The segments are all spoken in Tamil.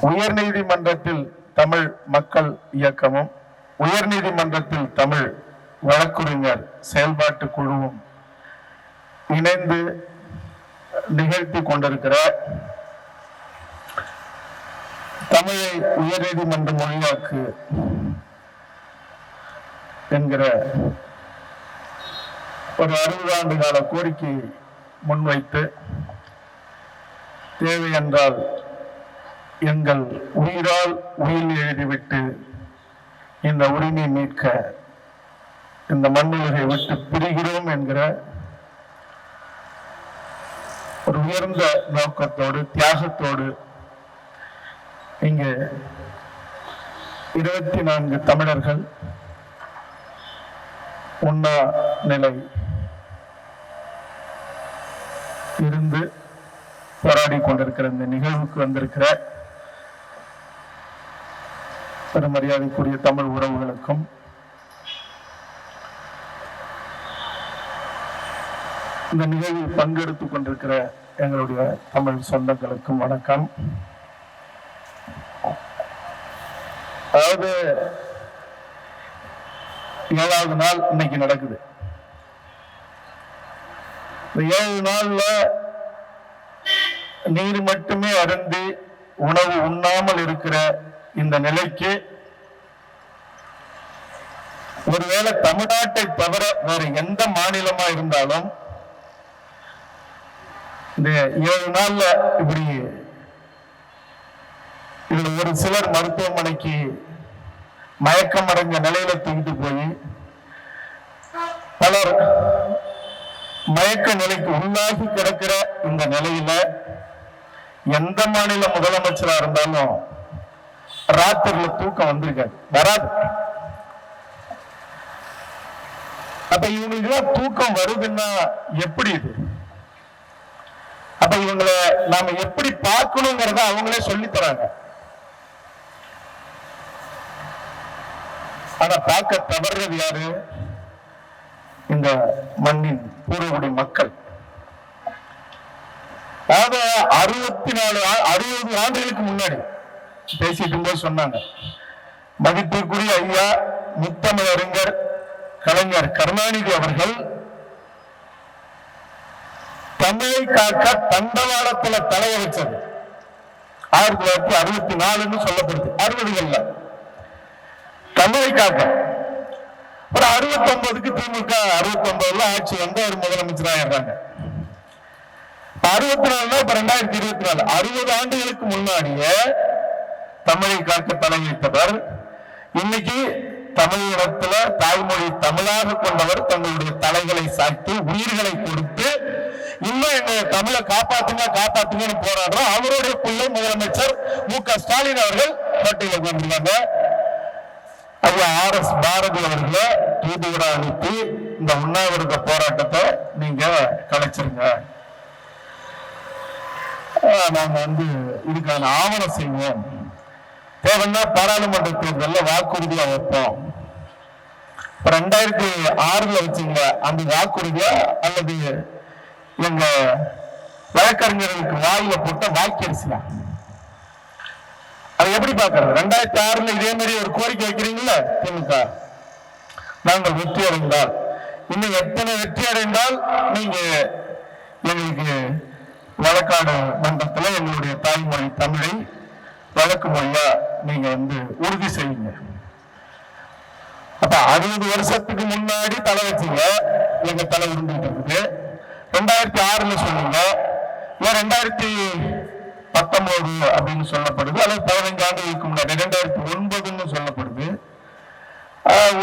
உயர்நீதிமன்றத்தில் தமிழ் மக்கள் இயக்கமும் உயர்நீதிமன்றத்தில் தமிழ் வழக்குரைஞர் செயல்பாட்டு குழுவும் இணைந்து நிகழ்த்தி கொண்டிருக்கிற தமிழை உயர்நீதிமன்ற மொழியாக்கு என்கிற ஒரு அறுபது ஆண்டு கால கோரிக்கையை முன்வைத்து தேவை என்றால் எங்கள் உயிரால் உயிர் எழுதிவிட்டு இந்த உரிமை மீட்க இந்த மண்ணுலகை விட்டு பிரிகிறோம் என்கிற ஒரு உயர்ந்த நோக்கத்தோடு தியாகத்தோடு இங்கு இருபத்தி நான்கு தமிழர்கள் உண்ணா நிலை இருந்து போராடி கொண்டிருக்கிற இந்த நிகழ்வுக்கு வந்திருக்கிற பெருமரியாதைக்குரிய தமிழ் உறவுகளுக்கும். இந்த நிகழ்வில் பங்கெடுத்துக் கொண்டிருக்கிற எங்களுடைய தமிழ் சொந்தங்களுக்கும் வணக்கம். அதாவது ஏழாவது நாள் இன்னைக்கு நடக்குது. இந்த ஏழு நாள்ல நீர் மட்டுமே அருந்தி உணவு உண்ணாமல் இருக்கிற இந்த நிலைக்கு ஒருவேளை தமிழ்நாட்டை தவிர வேற எந்த மாநிலமா இருந்தாலும் இந்த ஏழு நாள்ல இப்படி இதுல ஒரு சிலர் மருத்துவமனைக்கு மயக்கம் அடைஞ்ச நிலையில தூக்கிட்டு போய் பலர் மயக்க நிலைக்கு உள்ளாகி கிடக்கிற இந்த நிலையில எந்த மாநில முதலமைச்சரா இருந்தாலும் ராத்திரில தூக்கம் வந்திருக்காது வராது. அப்ப இவங்களுக்கு தூக்கம் வருதுன்னா எப்படி இது? அப்ப இவங்களை நாம எப்படி பார்க்கணுங்கிறத அவங்களே சொல்லி தராங்க. ஆனா பார்க்க தவறுறது யாரு? இந்த மண்ணின் பூர்வகுடி மக்கள். அதாவது அறுபத்தி நாலு ஆ- அறுபது ஆண்டுகளுக்கு முன்னாடி பேசிட்டு இருக்கும்போது சொன்னாங்க. மதிப்பிற்குரிய ஐயா முத்தமிழறிஞர் கலைஞர் கருணாநிதி அவர்கள் தமிழை காக்க தண்டவாளத்துல தலைய வச்சது. ஆயிரத்தி தொள்ளாயிரத்தி அறுபத்தி நாலுன்னு சொல்லப்படுது. அறுபதுகள்ல. தமிழை காக்க. ஒரு அறுபத்தி ஒன்பதுக்கு திமுக அறுபத்தி ஒன்பதுல ஆட்சி வந்து அவர் முதலமைச்சர் ஆயிடுறாங்க. அறுபத்தி நாலு இப்ப ரெண்டாயிரத்தி இருபத்தி நாலு. அறுபது ஆண்டுகளுக்கு முன்னாடியே தமிழை காக்க தலையிட்டவர் இன்னைக்கு தமிழகத்துல தாய்மொழி தமிழாக கொண்டவர் தங்களுடைய தலைகளை சாய்த்து உயிர்களை கொடுத்து இன்னும் எங்க தமிழை காப்பாத்துங்க காப்பாத்துங்கன்னு போராடுறோம் அவருடைய பிள்ளை முதலமைச்சர் மு க ஸ்டாலின் அவர்கள் பட்டியலுக்கு வந்திருக்காங்க ஐயா ஆர் எஸ் பாரதி அவர்களை தூதுவரா அனுப்பி இந்த உண்ணாவிரத போராட்டத்தை நீங்க கலைச்சிருங்க. நாங்க வந்து இதுக்கான ஆவணம் செய்வோம். தேவைன்னா பாராளுமன்ற தேர்தலில் வாக்குறுதியா வைப்போம். ரெண்டாயிரத்தி ஆறுல வச்சுங்க அந்த வாக்குறுதியா அல்லது எங்க வழக்கறிஞர்களுக்கு வாயில போட்ட வாக்கரிசியா அதை எப்படி பாக்குறது ரெண்டாயிரத்தி ஆறுல இதே மாதிரி ஒரு கோரிக்கை வைக்கிறீங்களா திமுக. நாங்கள் வெற்றி அடைந்தால். இன்னும் எத்தனை வெற்றி அடைந்தால் நீங்க எங்களுக்கு வழக்காடு மன்றத்தில் எங்களுடைய தாய்மொழி தமிழை வழக்கு மொழியா நீங்க வந்து உறுதி செய்யுங்க. அப்ப அறுபது வருஷத்துக்கு முன்னாடி தலை வச்சீங்க. எங்க தலை உருந்துட்டு இருக்குது ரெண்டாயிரத்தி ஆறுல சொன்னீங்க இல்ல ரெண்டாயிரத்தி பத்தொன்பது அப்படின்னு சொல்லப்படுது. அல்லது பதினைஞ்சு ஆண்டுகளுக்கு முன்னாடி ரெண்டாயிரத்தி ஒன்பதுன்னு சொல்லப்படுது.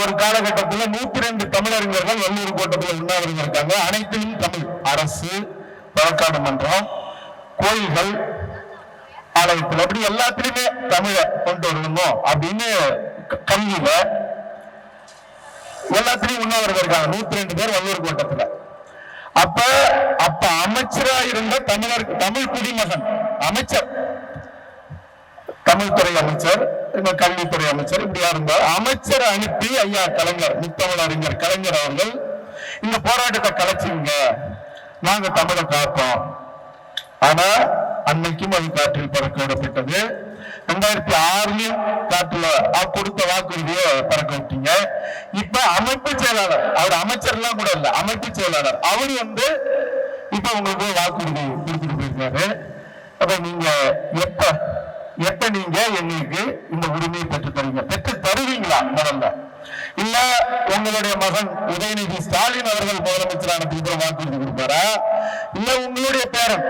ஒரு காலகட்டத்தில் நூத்தி ரெண்டு தமிழறிஞர்கள் எல்லூர் கோட்டத்தில் உண்ணாவிரதம் இருக்காங்க. அனைத்திலும் தமிழ் அரசு வழக்காடு மன்றம் கோயில்கள் ஆலயத்தில். அப்படி எல்லாத்திலுமே தமிழை கொண்டு வரணும் அப்படின்னு க- கல்வியில எல்லாத்திலையும் உண்ணாவிரதம் இருக்காங்க. நூத்தி ரெண்டு பேர் வள்ளுவர் கோட்டத்துல. அப்ப அப்ப அமைச்சரா இருந்த தமிழர் தமிழ் குடிமகன் அமைச்சர் தமிழ்துறை அமைச்சர் கல்வித்துறை அமைச்சர் இப்படியா இருந்தார். அமைச்சர் அனுப்பி ஐயா கலைஞர் முத்தமிழ் அறிஞர் கலைஞர் அவர்கள் இந்த போராட்டத்தை கலைச்சிங்க நாங்க தமிழை காப்போம். ஆனா அன்னைக்கும் அது காற்றில் பறக்க விடப்பட்டது. ரெண்டாயிரத்தி ஆறுலயும் காற்றுல கொடுத்த வாக்குறுதியை பறக்க விட்டீங்க. இப்ப அமைப்பு செயலாளர் அவர் அமைச்சர் எல்லாம் கூட இல்ல அமைப்பு செயலாளர். அவர் வந்து இப்ப உங்களுக்கு வாக்குறுதி கொடுத்துட்டு போயிருக்காரு. அப்ப நீங்க எப்ப எப்ப நீங்க எங்களுக்கு இந்த உரிமையை பெற்று தருவீங்க? பெற்று தருவீங்களா முதல்ல? இல்ல உங்களுடைய மகன் உதயநிதி ஸ்டாலின் அவர்கள் முதலமைச்சரான திருப்பூர் வாக்குறுதி கொடுப்பாரா? இல்ல உங்களுடைய பேரன்?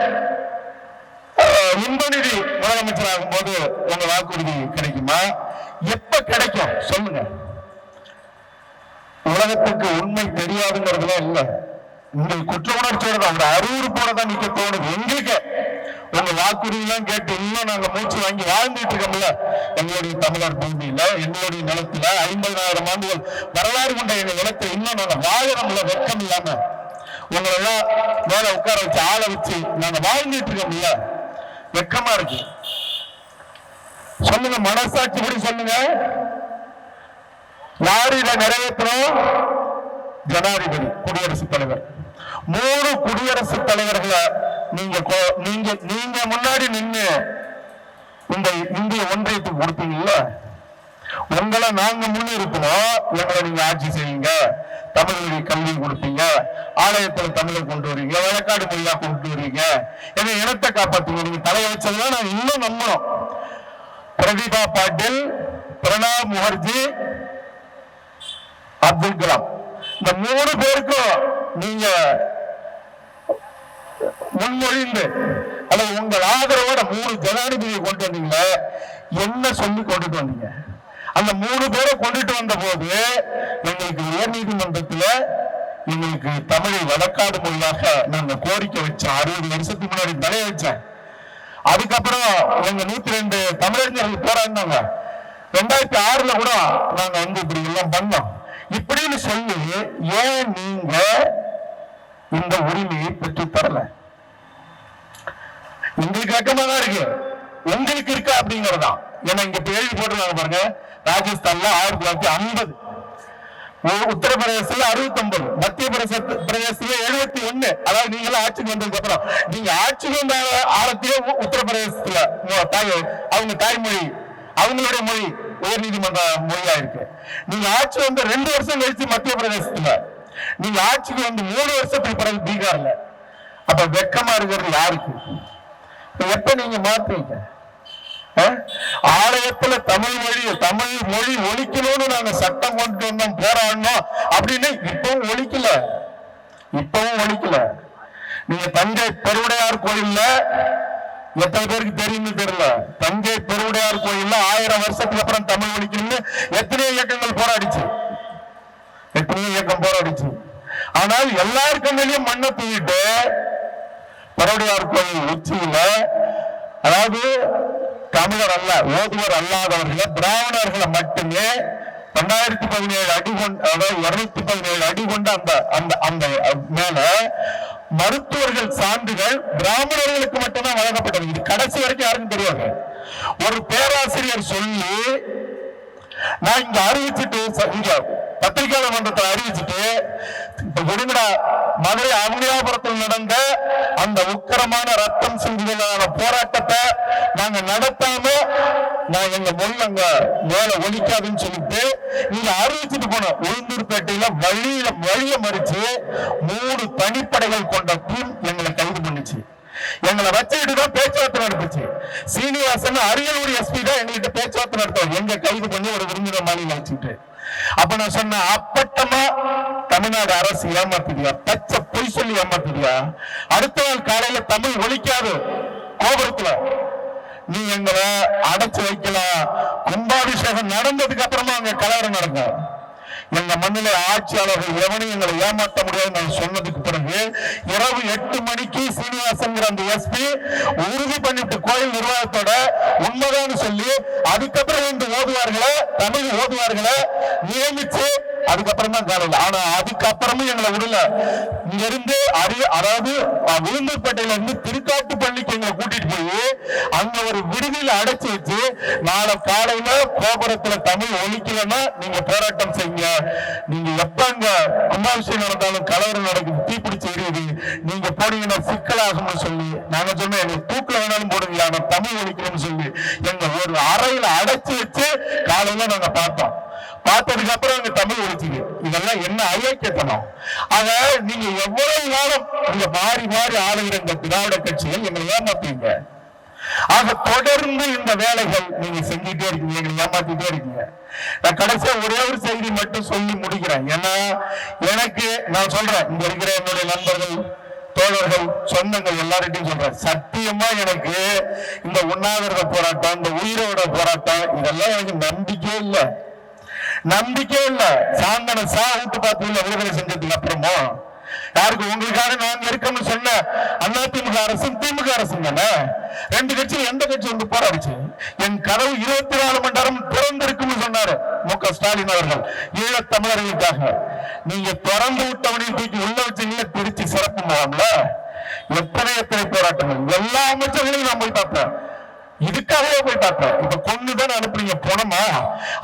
அஹ், இன்பநிதி முதலமைச்சராகும் போது உங்க வாக்குறுதி கிடைக்குமா? எப்ப கிடைக்கும்? சொல்லுங்க. உலகத்துக்கு உண்மை தெரியாதுங்கிறதுல இல்ல. உங்களுக்கு குற்ற உணர்ச்சியோட தான், அறிவுறு போல தான் நிக்க தோணுது. எங்களுக்கு. உங்க வாக்குறுதி எல்லாம் கேட்டு இன்னும் நாங்க மூச்சு வாங்கி வாழ்ந்துட்டு இருக்கோம்ல. எங்களுடைய தமிழர் பூமியில எங்களுடைய நிலத்துல ஐம்பதாயிரம் ஆண்டுகள் வரலாறு கொண்ட எங்க நிலத்தை இன்னும் நாங்க வாழறோம்ல வெக்கம் இல்லாம. உங்களெல்லாம் மேல உட்கார வச்சு ஆள வச்சு நாங்க வாழ்ந்துட்டு இருக்கோம்ல. வெக்கமா இருக்கு. சொல்லுங்க மனசாட்சி படி சொல்லுங்க? யாரு இதை நிறைவேற்றணும் ஜனாதிபதி குடியரசுத் தலைவர். மூணு குடியரசுத் தலைவர்களை நீங்க நீங்க நீங்க முன்னாடி நின்று இந்த இந்திய ஒன்றியத்துக்கு கொடுத்தீங்கல்ல? உங்களை நாங்க முன்னிறுத்தணும். எங்களை நீங்க ஆட்சி செய்யுங்க. தமிழ் கல்வி கொடுத்தீங்க. ஆலயத்துல தமிழை கொண்டு வரீங்க. வழக்காடு மொழியா கொண்டு வரீங்க. எங்க இனத்தை காப்பாத்துங்க. நீங்க தலையை வச்சதுதான் நான் இன்னும் நம்பணும். பிரதீபா பாட்டில் பிரணாப் முகர்ஜி அப்துல் கலாம். இந்த மூணு பேருக்கும் நீங்க முன்மொழிந்து அல்லது உங்கள் ஆதரவோட மூணு ஜனாதிபதியை கொண்டு வந்தீங்களே என்ன சொல்லி கொண்டுட்டு வந்தீங்க? அந்த மூணு பேரை கொண்டுட்டு வந்த போது எங்களுக்கு உயர் நீதிமன்றத்துல எங்களுக்கு தமிழை வழக்காடு மொழியாக நாங்க கோரிக்கை வச்சோம் அறுபது வருஷத்துக்கு முன்னாடி தலைய வச்சேன். அதுக்கப்புறம் எங்க நூத்தி ரெண்டு தமிழறிஞர்கள் போராடினாங்க. ரெண்டாயிரத்தி ஆறுல கூட நாங்க வந்து இப்படி எல்லாம் பண்ணோம். இப்படின்னு சொல்லி ஏன் நீங்க இந்த உரிமையை பெற்று தரல? உங்களுக்கு வெக்கமா தான் இருக்கு. உங்களுக்கு இருக்கா அப்படிங்கறதான் ஏன்னா இங்க இப்ப எழுதி போட்டுருக்காங்க பாருங்க. ராஜஸ்தான்ல ஆயிரத்தி தொள்ளாயிரத்தி ஐம்பது. உத்தரப்பிரதேசத்துல அறுபத்தி ஒன்பது மத்திய பிரதேச பிரதேசத்துல எழுபத்தி ஒண்ணு. அதாவது நீங்க எல்லாம் ஆட்சிக்கு வந்ததுக்கு அப்புறம் நீங்க ஆட்சிக்கு வந்த ஆழத்தையே உத்தரப்பிரதேசத்துல தாய் அவங்க தாய்மொழி அவங்களுடைய மொழி உயர் நீதிமன்ற மொழியா இருக்கு நீங்க ஆட்சி வந்து ரெண்டு வருஷம் கழிச்சு மத்திய பிரதேசத்துல நீங்க ஆட்சிக்கு வந்து மூணு வருஷத்துக்கு பிறகு பீகார்ல. அப்ப வெக்கமா இருக்கிறது யாருக்கு? எப்ப நீங்க மாத்துவீங்க? ஆலயத்துல தமிழ் மொழி தமிழ் மொழி ஒழிக்கணும்னு நாங்க சட்டம் கொண்டு வந்தோம் போராடணும் அப்படின்னு இப்பவும் ஒழிக்கல. இப்பவும் ஒழிக்கல. நீங்க தஞ்சை பெருவுடையார் கோயில்ல எத்தனை பேருக்கு தெரியும்னு தெரியல. தஞ்சை பெருவுடையார் கோயில்ல ஆயிரம் வருஷத்துக்கு அப்புறம் தமிழ் ஒழிக்கணும்னு எத்தனையோ இயக்கங்கள் போராடிச்சு. எத்தனையோ இயக்கம் போராடிச்சு. ஆனால் எல்லார் மேலேயும் மண்ணை தூக்கிட்டு பெருவுடையார் கோயில் உச்சியில அதாவது தமிழர் அல்ல ஓதுவர் அல்லாதவர்களை. பிராமணர்களை மட்டுமே ரெண்டாயிரத்தி பதினேழு அடி கொண்டு அதாவது இருநூத்தி பதினேழு அடி கொண்ட அந்த அந்த அந்த மேல மருத்துவர்கள் சான்றுகள் பிராமணர்களுக்கு மட்டும்தான் வழங்கப்பட்டது. இது கடைசி வரைக்கும் யாருக்கும் தெரியாது. ஒரு பேராசிரியர் சொல்லி நான் இங்க அறிவிச்சுட்டு ச- இங்க பத்திரிகையாளர் மன்றத்தை அறிவிச்சுட்டு இப்ப மதுரை அவனியாபுரத்தில் நடந்த அந்த உக்கரமான ரத்தம் சிந்துதலான போராட்டத்தை நாங்க நடத்தாம நான் எங்க மொழி அங்க மேல ஒலிக்காதுன்னு சொல்லிட்டு நீங்க அறிவிச்சுட்டு போனோம் உளுந்தூர்பேட்டையில வழியில வழிய மறிச்சு மூணு தனிப்படைகள் கொண்ட டீம் எங்களை எங்களை வச்சுக்கிட்டு தான் பேச்சுவார்த்தை நடந்துச்சு. சீனிவாசன் அரியலூர் எஸ்பி தான் எங்ககிட்ட பேச்சுவார்த்தை நடத்தும் எங்க கைது பண்ணி ஒரு விருந்தினர் மாளிகை வச்சுட்டு அப்ப நான் சொன்னேன் அப்பட்டமா தமிழ்நாடு அரசு ஏமாத்துதியா பச்சை பொய் சொல்லி ஏமாத்துதியா அடுத்த நாள் காலையில தமிழ் ஒழிக்காது கோபுரத்துல. நீ எங்களை அடைச்சு வைக்கலாம். கும்பாபிஷேகம் நடந்ததுக்கு அப்புறமா அங்க கலவரம் நடக்கும். எங்க மண்ணில ஆட்சியாளர்கள் எவனையும் எங்களை ஏமாற்ற முடியாது நான் சொன்னதுக்கு பிறகு இரவு எட்டு மணிக்கு சீனிவாசங்கிற அந்த எஸ்பி உறுதி பண்ணிட்டு கோயில் நிர்வாகத்தோட உண்மைதான் சொல்லி அதுக்கப்புறம் இந்த ஓதுவார்களை தமிழ் ஓதுவார்களை நியமிச்சு அதுக்கப்புறம் தான் காலையில். ஆனா அதுக்கப்புறமும் எங்களை விடல. இங்க இருந்து அரிய அதாவது அஹ், விழுந்தூர்பேட்டையில இருந்து திருக்காட்டுப்பள்ளிக்கு எங்களை கூட்டிட்டு போய் அங்க ஒரு விடுதியில அடைச்சு வச்சு நாளை காலையில கோபுரத்துல தமிழ் ஒழிக்கலன்னா நீங்க போராட்டம் செய்யுங்க. நீங்க எப்ப அங்க கும்பாபிஷேகம் நடந்தாலும் கலவரம் நடக்குது தீப்பிடிச்சு எரியுது நீங்க போனீங்கன்னா சிக்கலாகும்னு சொல்லி நாங்க சொன்னோம் எங்க தூக்கில வேணாலும் போடுங்க ஆனா தமிழ் ஒழிக்கணும்னு சொல்லி எங்க ஒரு அறையில அடைச்சு வச்சு காலையில நாங்க பார்த்தோம். பார்த்ததுக்கு அப்புறம் எங்க தமிழ் ஒழிச்சுது. இதெல்லாம் என்ன அயோக்கியத்தனம்? ஆக நீங்க எவ்வளவு நாளும் நீங்க மாறி மாறி ஆளுகிற இந்த திராவிட கட்சிகள் எங்களை ஏமாத்தீங்க. ஆக தொடர்ந்து இந்த வேலைகள் நீங்க செஞ்சுட்டே இருக்கீங்க எங்களை ஏமாத்திட்டே இருக்கீங்க. நான் கடைசியா ஒரே ஒரு செய்தி மட்டும் சொல்லி முடிக்கிறேன். ஏன்னா எனக்கு நான் சொல்றேன் இங்க இருக்கிற என்னுடைய நண்பர்கள் தோழர்கள் சொந்தங்கள் எல்லார்கிட்டையும் சொல்றேன். சத்தியமா எனக்கு இந்த உண்ணாவிரத போராட்டம் இந்த உயிரோட போராட்டம் இதெல்லாம் எனக்கு நம்பிக்கையே இல்லை. நம்பிக்கையே இல்லை. சாந்தன சா விட்டு பார்த்தீங்களா விடுதலை செஞ்சதுக்கு அப்புறமா யாருக்கு உங்களுக்காக நான் இருக்கணும்னு சொன்ன அதிமுக அரசும் திமுக அரசும் தானே? ரெண்டு கட்சி எந்த கட்சி வந்து போராடிச்சு? என் கதவு இருபத்தி நாலு மணி நேரம் திறந்திருக்கும்னு சொன்னாரு மு க. ஸ்டாலின் அவர்கள். ஈழத் தமிழர்களுக்காக நீங்க திறந்து விட்டவனையும் தூக்கி உள்ள வச்சீங்களா திருச்சி சிறப்பு முகாம்ல? எத்தனை எத்தனை போராட்டங்கள்? எல்லா அமைச்சர்களையும் நான் போய் பார்ப்பேன். இதுக்காகவே போய் பார்ப்பேன். இப்ப கொண்டுதான் அனுப்புறீங்க? போனமா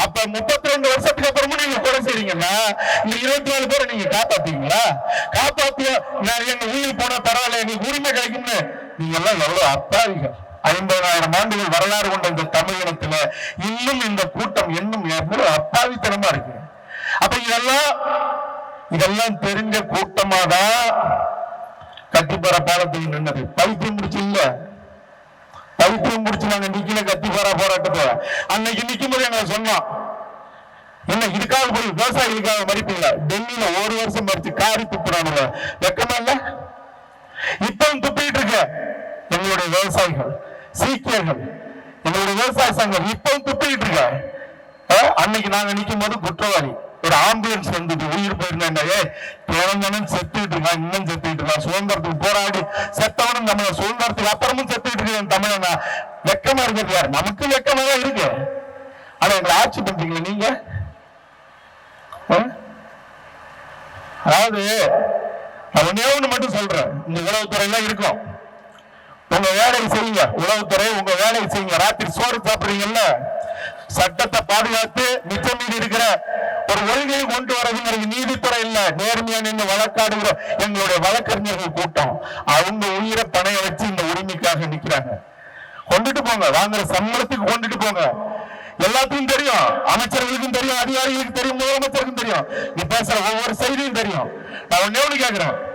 அப்ப முப்பத்தி ரெண்டு வருஷத்துக்கு அப்புறமும் நீங்க கொலை செய்றீங்கன்னா இந்த இருபத்தி நாலு பேரை நீங்க காப்பாத்தீங்களா காப்பாத்திய? நான் எங்க உயிர் போனா பரவாயில்ல எங்களுக்கு உரிமை கிடைக்கும்னு. நீங்க எல்லாம் எவ்வளவு அப்பாவிகள் ஐம்பதாயிரம் ஆண்டுகள் வரலாறு கொண்ட இந்த தமிழகத்துல இன்னும் இந்த கூட்டம் இன்னும் அப்பாவித்தனமா இருக்கு. அப்ப இதெல்லாம் இதெல்லாம் தெரிஞ்ச கூட்டமா தான் கட்டிப்பற பாலத்தில் நின்னது. பைத்தியம் முடிச்சு இல்ல? பைத்தியம் முடிச்சு நாங்க நிக்கல கத்திப்பாரா போராட்டத்தை அன்னைக்கு நிக்கும் போது எங்களை சொன்னோம். என்ன இதுக்காக போய் விவசாயிகளுக்காக மறிப்பீங்களா? டெல்லியில ஒரு வருஷம் மறிச்சு காரி துப்புறாங்க வெக்கமா இல்லை? இப்பவும் துப்பிட்டு இருக்க. எங்களுடைய விவசாயிகள் சீக்கியர்கள் எங்களுடைய விவசாய சங்கம் இப்பவும் துப்பிட்டு இருக்க. அன்னைக்கு நாங்க நிற்கும் போது குற்றவாளி. ஒரு ஆம்புலன்ஸ் வந்தது உயிர் போயிருந்தேன் ஏ செத்துட்டு இருக்கான் இன்னும் செத்துட்டு இருக்கான் சுதந்திரத்துக்கு போராடி செத்தவனும் நம்ம சுதந்திரத்துக்கு அப்புறமும் செத்துட்டு இருக்கேன் தமிழனா? வெக்கமா இருக்கிறது யார்? நமக்கு வெக்கமா தான் இருக்கு. ஆனா எங்களை ஆட்சி பண்றீங்களா நீங்க? அதாவது நான் ஒண்ணே ஒண்ணு மட்டும் சொல்றேன் இந்த உளவுத்துறை தான் இருக்கும். உங்க வேலையை செய்யுங்க. உளவுத்துறை உங்க வேலையை செய்யுங்க. ராத்திரி சோறு சாப்பிடுறீங்கல்ல? சட்டத்தை பாதுகாத்து மிச்சம் மீதி இருக்கிற ஒரு ஒழுங்கையை கொண்டு வரதுங்கிறது நீதித்துறை இல்ல. நேர்மையா நின்று வழக்காடுகிற எங்களுடைய வழக்கறிஞர்கள் கூட்டம். அவங்க உயிரை பணைய வச்சு இந்த உரிமைக்காக நிக்கிறாங்க. கொண்டுட்டு போங்க. வாங்குற சம்பளத்துக்கு கொண்டுட்டு போங்க. எல்லாத்துக்கும் தெரியும். அமைச்சர்களுக்கும் தெரியும். அதிகாரிகளுக்கும் தெரியும். முதலமைச்சருக்கும் தெரியும். நீ பேசுற ஒவ்வொரு செய்தியும் தெரியும். நான் ஒண்ணே ஒண்ணு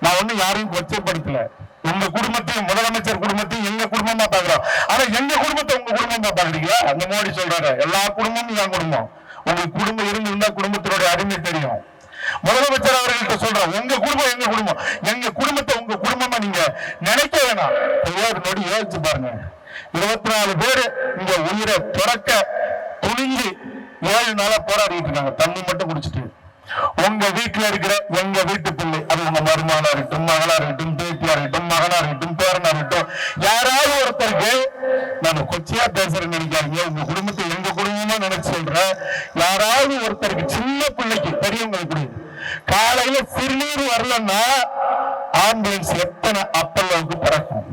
நான் ஒண்ணு யாரையும் கொச்சைப்படுத்தல. உங்க குடும்பத்தையும் முதலமைச்சர் குடும்பத்தையும் எங்க குடும்பமா பாக்குறோம். ஆனா எங்க குடும்பத்தை உங்க குடும்பமா பாக்குறீங்களா அந்த மோடி சொல்றாரு எல்லா குடும்பமும் என் குடும்பம். உங்களுக்கு குடும்பம் இருந்திருந்தா குடும்பத்தினுடைய அருமை தெரியும். முதலமைச்சர் அவர்கள்ட்ட சொல்றேன் உங்க குடும்பம் எங்க குடும்பம்? எங்க குடும்பத்தை உங்க குடும்பமா நீங்க நினைக்க வேணாம். ஒரு நொடி யோசிச்சு பாருங்க. இருபத்தி நாலு பேரு இங்க உயிரை துறக்க துணிஞ்சு ஏழு நாளா போராடிட்டு இருக்காங்க. தண்ணி மட்டும் குடிச்சிட்டு. உங்க வீட்டுல இருக்கிற உங்க வீட்டு பிள்ளை அது உங்க மருமானா இருக்கட்டும் மகளா இருக்கட்டும் பேத்தியா இருக்கட்டும் மகனா இருக்கட்டும் பேரனா இருக்கட்டும் யாராவது ஒருத்தருக்கு நான் கொச்சியா பேசுறேன்னு நினைக்காதீங்க. உங்க குடும்பத்தை எங்க குடும்பமா நினைச்சு சொல்றேன் யாராவது ஒருத்தருக்கு சின்ன பிள்ளைக்கு பெரியவங்களுக்கு கூட. காலையில சிறுநீர் வரலன்னா ஆம்புலன்ஸ் எத்தனை அப்பல்லவுக்கு பிறக்கும்?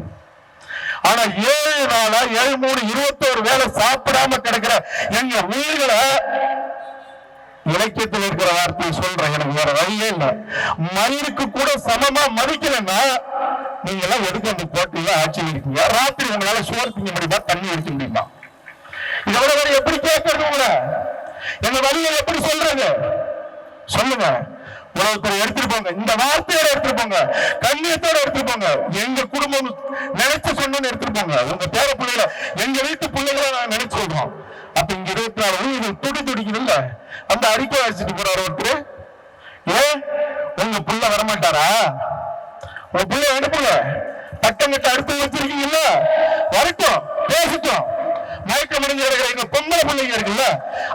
ஆனா ஏழு நாளா ஏழு மூணு இருபத்தோரு வேலை சாப்பிடாம கிடக்கிற எங்க உயிர்களை இலக்கியத்தில் இருக்கிற வார்த்தையை சொல்றேன். எனக்கு வேற வழியே இல்லை. மயிருக்கு கூட சமமா மதிக்கலன்னா நீங்க எல்லாம் எதுக்கு அந்த கோட்டையில ஆட்சி இருக்கீங்க ராத்திரி உங்களால சோறு திங்க முடியுமா? தண்ணி எடுக்க முடியுமா? இதோட வேற எப்படி கேட்கறது உங்களை? எங்க வழியை எப்படி சொல்றது? சொல்லுங்க. உலகத்துல எடுத்துட்டு போங்க. இந்த வார்த்தையோட எடுத்துட்டு போங்க. கண்ணியத்தோட எடுத்துட்டு போங்க. எங்க குடும்பம் நினைச்சு சொன்னு எடுத்துட்டு போங்க. உங்க பேர பிள்ளைகளை எங்க வீட்டு பிள்ளைகளை நான் நினைச்சு சொல்றோம். அப்ப இங்க இருபத்தி நாலு உயிர்கள் துடி துடிக்குதுல்ல அந்த அறிக்கை அடிச்சுட்டு போறாரு ஒருத்தர். ஏன் உங்க புள்ள வரமாட்டாரா? உங்க புள்ள அனுப்புல பட்டம் கட்ட அடுத்து வச்சிருக்கீங்கல்ல. வரட்டும் பேசட்டும். மயக்கம் அடைஞ்சு கிடக்கிற எங்க பொம்பளை பிள்ளைங்க இருக்குல்ல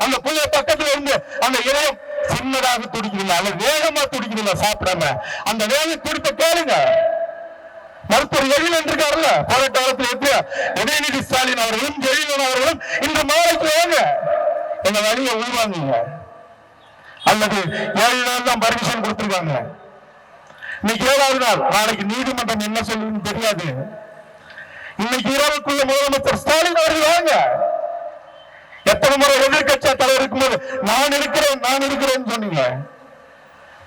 அந்த பிள்ளை பக்கத்துல இருந்து அந்த இளையம் சின்னதாக துடிக்குதுல்ல அல்ல வேகமா துடிக்குதுல்ல சாப்பிடாம. அந்த வேக துடிப்ப கேளுங்க. மருத்துவர் எழிலன் இருக்காருல்ல போராட்ட காலத்தில் எப்படி உதயநிதி ஸ்டாலின் அவர்களும் எழிலன் அவர்களும் இன்று மாலைக்கு வாங்க. எங்க வழியை உள்வாங்குங்க. அல்லது ஏழு நாள் தான் பர்மிஷன் கொடுத்திருக்காங்க. இன்னைக்கு ஏழாவது நாள். நாளைக்கு நீதிமன்றம் என்ன சொல்லுதுன்னு தெரியாது. இன்னைக்கு இரவுக்குள்ள முதலமைச்சர் ஸ்டாலின் அவர்கள் வாங்க. எத்தனை முறை எதிர்கட்சி தலைவர் இருக்கும்போது நான் இருக்கிறேன் நான் இருக்கிறேன்னு சொன்னீங்க.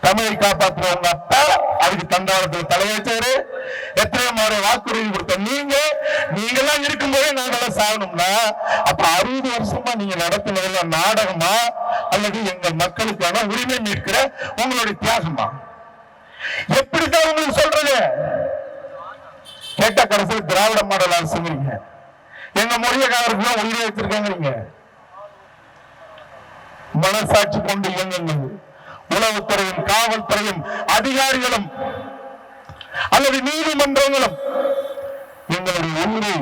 தமிழை காப்பாற்றுவாங்க அதுக்கு தண்டாளத்துல தலையச்சாரு எத்தனை முறை வாக்குறுதி கொடுத்த நீங்க நீங்க எல்லாம் இருக்கும்போதே நாங்கெல்லாம் சாகணும்னா அப்ப அறுபது வருஷமா நீங்க நடத்தினதுல நாடகமா அல்லது எங்க மக்களுக்கான உரிமை மீட்கிற உங்களுடைய தியாகமா? எப்படித்தான் உங்களுக்கு சொல்றது? கேட்ட கடைசியில் திராவிட மாடல் அரசுங்கிறீங்க. எங்க மொழிய காவலுக்கு உயிரை வச்சிருக்காங்கிறீங்க மனசாட்சி கொண்டு இயங்குங்க. அதிகாரிகளும் அல்லது நீதிமன்றங்களும் எங்களுடைய உயிரை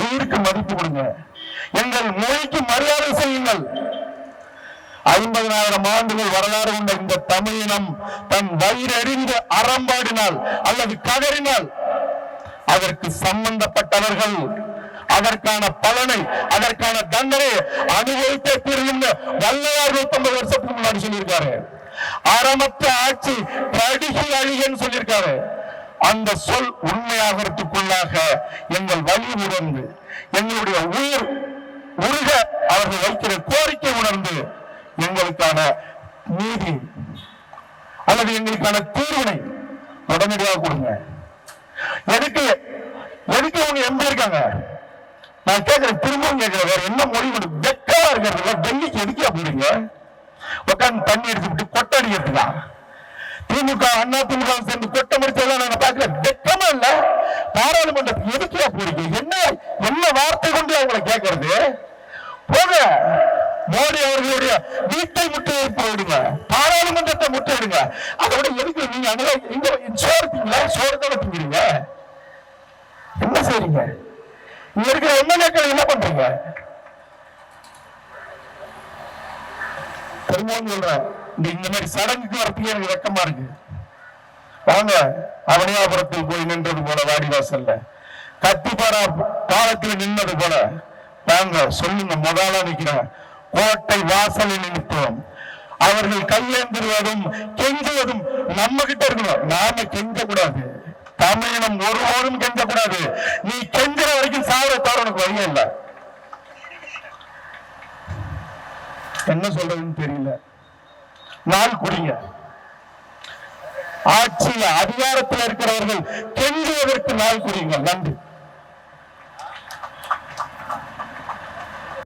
உயிருக்கு மதிப்பு கொடுங்க. எங்கள் மொழிக்கு மரியாதை செய்யுங்கள். ஐம்பதனாயிரம் ஆண்டுகள் வரலாறு கொண்ட இந்த தமிழினம் தன் வயிறறிந்து அறம்பாடினால் அல்லது கதறினால் அதற்கு சம்பந்தப்பட்டவர்கள் அதற்கான பலனை அதற்கான தண்டனை அனுபவித்தே தீரும் வல்லையார் நூத்தம்பது வருஷத்துக்கு முன்னாடி சொல்லியிருக்காரு. அறமற்ற ஆட்சி படிசு அழிகன்னு சொல்லியிருக்காரு. அந்த சொல் உண்மையாகிறதுக்குள்ளாக எங்கள் வழி உணர்ந்து எங்களுடைய உயிர் உருக அவர்கள் வைக்கிற கோரிக்கை உணர்ந்து எங்களுக்கான நீதி அல்லது எங்களுக்கான தீர்வினை உடனடியாக கொடுங்க. எதுக்கு எதுக்கு அவங்க எம்பி இருக்காங்க? நான் கேட்கிறேன் திரும்பவும் கேட்கிறேன் வேற என்ன மொழி கொடு வெக்கமா இருக்கிறதுல டெல்லிக்கு எதுக்கு அப்படிங்க உட்காந்து தண்ணி எடுத்துக்கிட்டு கொட்டை அடிக்கிறதுக்கா திமுக அண்ணா திமுக சேர்ந்து கொட்டை முடிச்சதெல்லாம் நான் பாக்குறேன் வெக்கமா இல்ல. பாராளுமன்றத்துக்கு எதுக்கியா போறீங்க என்ன என்ன வார்த்தை கொண்டு அவங்களை கேட்கறது போக மோடி அவர்களுடைய வீட்டை முற்றுகை விடுங்க பாராளுமன்றத்தை முற்றுகிடுங்க அதோட எதுக்கு நீங்க அங்க இங்க சோறு திங்களா சோறு தானே திங்கிறீங்க என்ன செய்றீங்க? இங்க இருக்கிற எம்எல்ஏக்கள் என்ன பண்றீங்க? திரும்பவும் சொல்றேன் இந்த இந்த மாதிரி சடங்குக்கு வரத்துக்கு எனக்கு வெக்கமா இருக்கு. வாங்க அவனியாபுரத்தில் போய் நின்றது போல வாடிவாசல்ல கத்திப்பாரா காலத்தில் நின்றது போல. வாங்க சொல்லுங்க முதலா நிக்கிறேன். கோட்டை வாசலில் நிமித்தம் அவர்கள் கையேந்துவதும் கெஞ்சுவதும் நம்ம கிட்ட இருக்கணும். நாம கெஞ்ச கூடாது தமிழினம் ஒருபோதும் கெஞ்ச கூடாது நீ கெஞ்சுற வரைக்கும் சாவர தோறனுக்கு உனக்கு வழி இல்ல. என்ன சொல்றதுன்னு தெரியல. நாள் குடிங்க. ஆட்சியில் அதிகாரத்தில் இருக்கிறவர்கள் கெஞ்சுவதற்கு நாள் குடிங்க நன்றி.